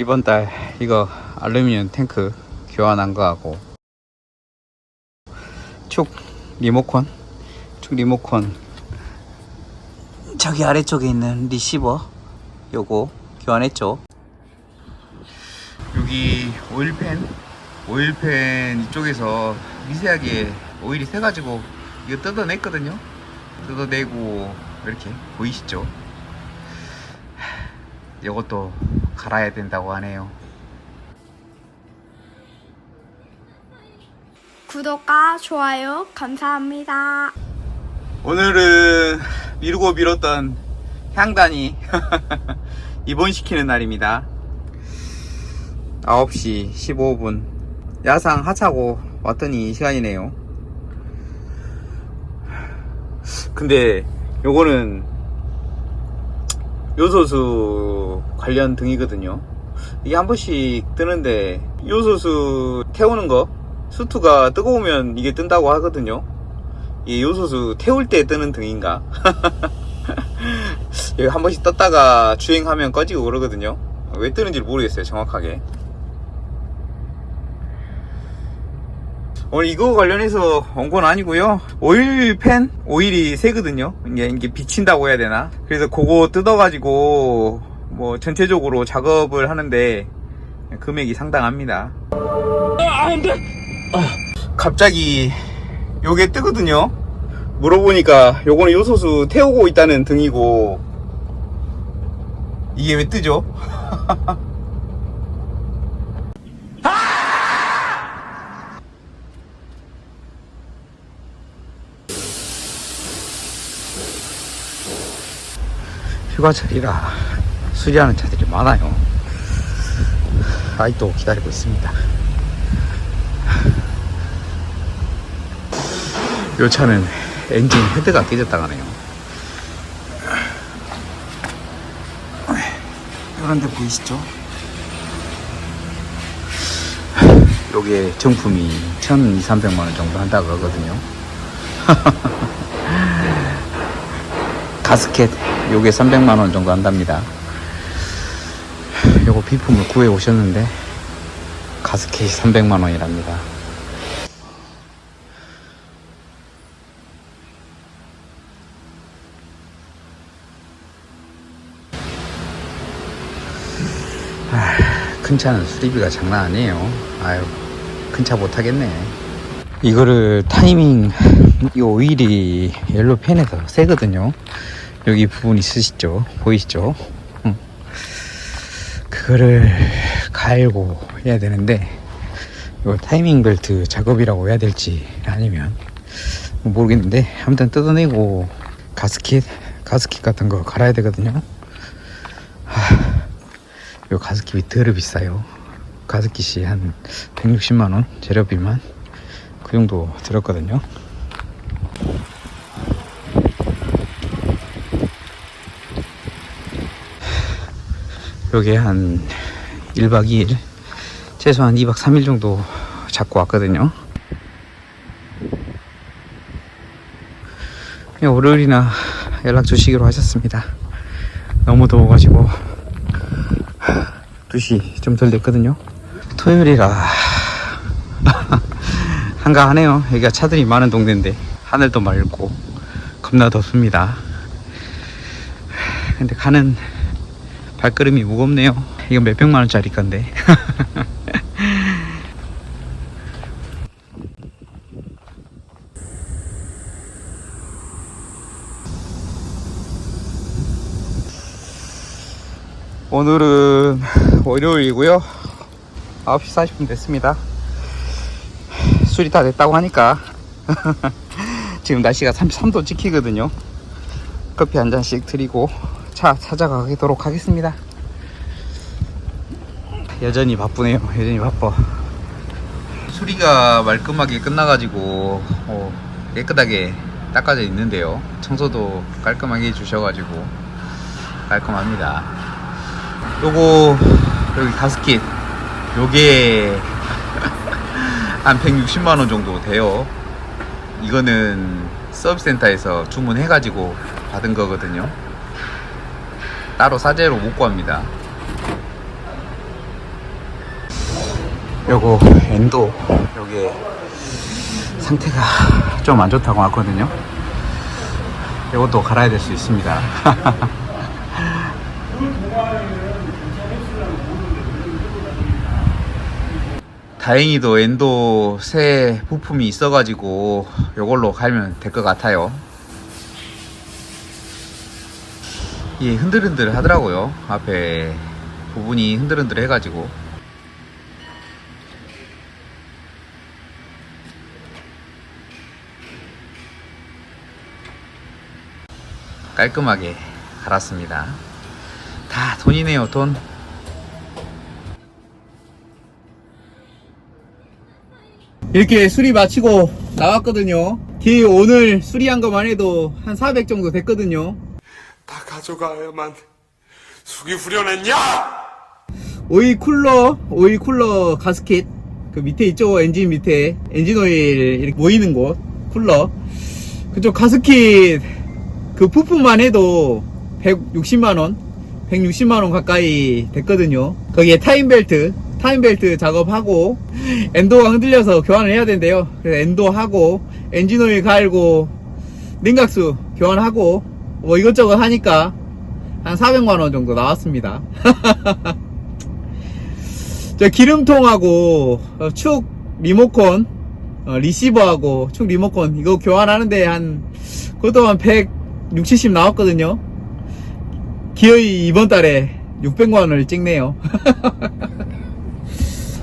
이번 달 이거 알루미늄 탱크 교환한 거 하고. 축 리모컨? 축 리모컨. 저기 아래쪽에 있는 리시버 요거 교환했죠. 여기 오일팬 오일팬 이쪽에서 미세하게 오일이 새가지고 이거 뜯어냈거든요. 뜯어내고 이렇게 보이시죠? 이것도 갈아야 된다고 하네요. 구독과 좋아요 감사합니다. 오늘은 미루고 미뤘던 향단이 입원시키는 날입니다. 9시 15분. 야상 하차고 왔더니 이 시간이네요. 근데 요거는 요소수 관련 등이거든요. 이게 한 번씩 뜨는데 요소수 태우는 거 수투가 뜨거우면 이게 뜬다고 하거든요. 이 요소수 태울 때 뜨는 등인가? 여기 한 번씩 떴다가 주행하면 꺼지고 그러거든요. 왜 뜨는지 모르겠어요 정확하게 오늘 이거 관련해서 온 건 아니고요. 오일팬? 오일이 새거든요. 이게, 이게 비친다고 해야 되나? 그래서 그거 뜯어가지고 뭐 전체적으로 작업을 하는데 금액이 상당합니다. 갑자기 요게 뜨거든요. 물어보니까 요거는 요소수 태우고 있다는 등이고 이게 왜 뜨죠? 휴가철이라 수리하는 차들이 많아요. 아직도 기다리고 있습니다. 요 차는 엔진 헤드가 깨졌다 가네요. 이런데 보이시죠? 요게 정품이 1,200, 300만원 정도 한다고 하거든요. 가스켓 요게 300만원 정도 한답니다. 요거 비품을 구해 오셨는데 가스켓이 300만원이랍니다. 큰 차는 수리비가 장난 아니에요. 아유, 큰 차 못하겠네. 이거를 타이밍, 이 오일이 옐로 펜에서 세거든요. 여기 부분 있으시죠? 보이시죠? 응. 그거를 갈고 해야 되는데, 이거 타이밍 벨트 작업이라고 해야 될지 아니면 모르겠는데, 아무튼 뜯어내고 가스킷, 가스킷 같은 거 갈아야 되거든요. 하... 요 가습기비 더러 비싸요. 가습기시 한 160만원 재료비만 그 정도 들었거든요. 요게 한 1박 2일 최소한 2박 3일 정도 잡고 왔거든요. 그냥 월요일이나 연락 주시기로 하셨습니다. 너무 더워가지고 2시 좀 덜 됐거든요. 토요일이라 한가하네요. 여기가 차들이 많은 동네인데 하늘도 맑고 겁나 덥습니다. 근데 가는 발걸음이 무겁네요. 이건 몇백만 원짜리 건데. 오늘은 월요일이고요. 9시 40분 됐습니다. 술이 다 됐다고 하니까. 지금 날씨가 33도 찍히거든요. 커피 한 잔씩 드리고 차 찾아가도록 하겠습니다. 여전히 바쁘네요. 여전히 바빠. 수리가 말끔하게 끝나가지고 어, 깨끗하게 닦아져 있는데요. 청소도 깔끔하게 해주셔가지고 깔끔합니다. 요거 여기 가스킷. 요게 한 160만원 정도 돼요. 이거는 서비스센터에서 주문해 가지고 받은 거거든요 따로 사재로 못 구합니다 요거 엔도 여기에 상태가 좀 안 좋다고 하거든요. 요것도 갈아야 될 수 있습니다. 다행히도 엔도 새 부품이 있어가지고 요걸로 갈면 될 것 같아요. 이 흔들흔들 하더라고요. 앞에 부분이 흔들흔들 해가지고. 깔끔하게 갈았습니다. 다 돈이네요, 돈. 이렇게 수리 마치고 나왔거든요. 뒤에 오늘 수리한 것만 해도 한 400 정도 됐거든요. 다 가져가야만 숙이 후련했냐? 오일 쿨러, 오일 쿨러 가스켓. 그 밑에 있죠? 엔진 밑에. 엔진 오일 이렇게 모이는 곳. 쿨러. 그쪽 가스켓 그 부품만 해도 160만 원, 160만 원 가까이 됐거든요. 거기에 타임 벨트, 타임 벨트 작업하고, 엔도가 흔들려서 교환을 해야 된대요. 그래서 엔도 하고, 엔진 오일 갈고, 냉각수 교환하고, 뭐 이것저것 하니까 한 400만원 정도 나왔습니다. 저 기름통하고 어, 축 리모컨 어, 리시버하고 축 리모컨 이거 교환하는데 한 그것도 한 160, 70 나왔거든요. 기어이 이번 달에 600만원을 찍네요.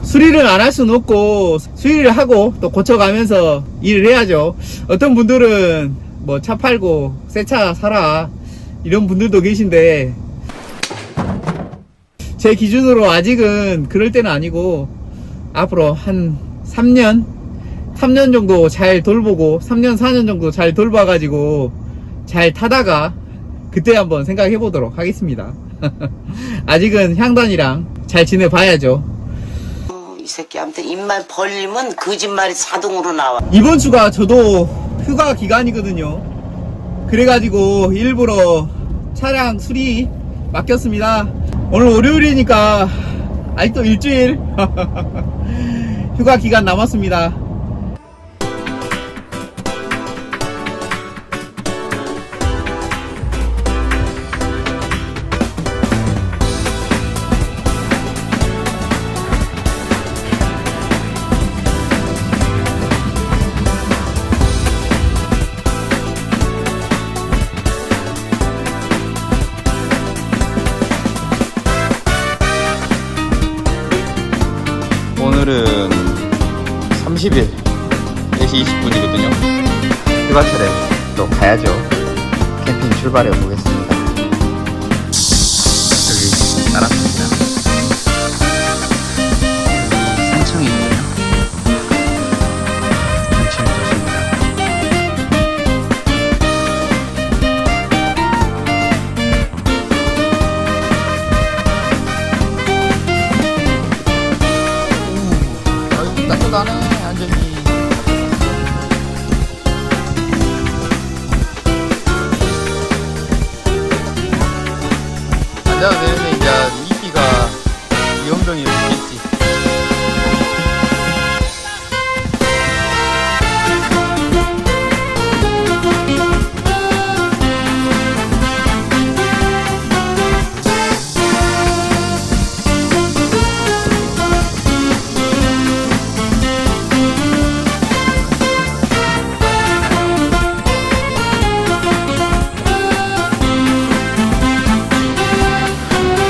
수리를 안 할 수는 없고 수리를 하고 또 고쳐가면서 일을 해야죠. 어떤 분들은 뭐 차 팔고 새 차 사라. 이런 분들도 계신데 제 기준으로 아직은 그럴 때는 아니고 앞으로 한 3년 3년 정도 잘 돌보고 3년 4년 정도 잘 돌봐 가지고 잘 타다가 그때 한번 생각해 보도록 하겠습니다. 아직은 향단이랑 잘 지내봐야죠. 어, 이 새끼한테 입만 벌리면 거짓말이 자동으로 나와. 이번 주가 저도 휴가 기간이거든요. 그래가지고 일부러 차량 수리 맡겼습니다. 오늘 월요일이니까 아직도 일주일 휴가 기간 남았습니다. 30일 4시 20분이거든요. 휴가철에 또 가야죠. 캠핑 출발해 보겠습니다.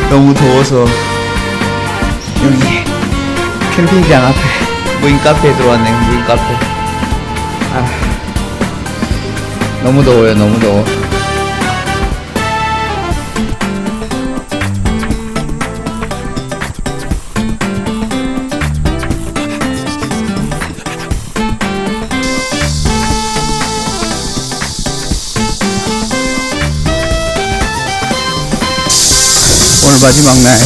너무 더워서 여기 캠핑장 앞에 무인 카페에 들어왔네요 무인 카페. 아 너무 더워요 너무 더워 마지막 날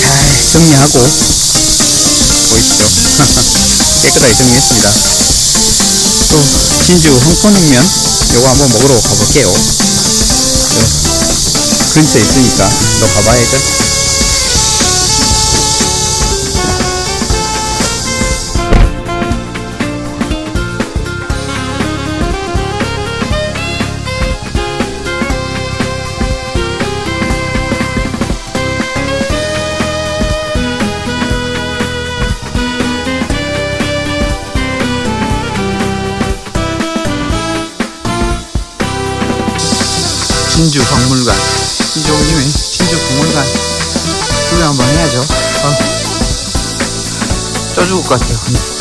잘 정리하고 보이시죠? 깨끗하게 정리했습니다. 또 진주 홍포냉면 요거 한번 먹으러 가볼게요. 요 근처에 있으니까 또 가봐야죠. 진주 박물관. 김에 진주 박물관. 구경 한번 해야죠. 어. 쪄 죽을 것 같아요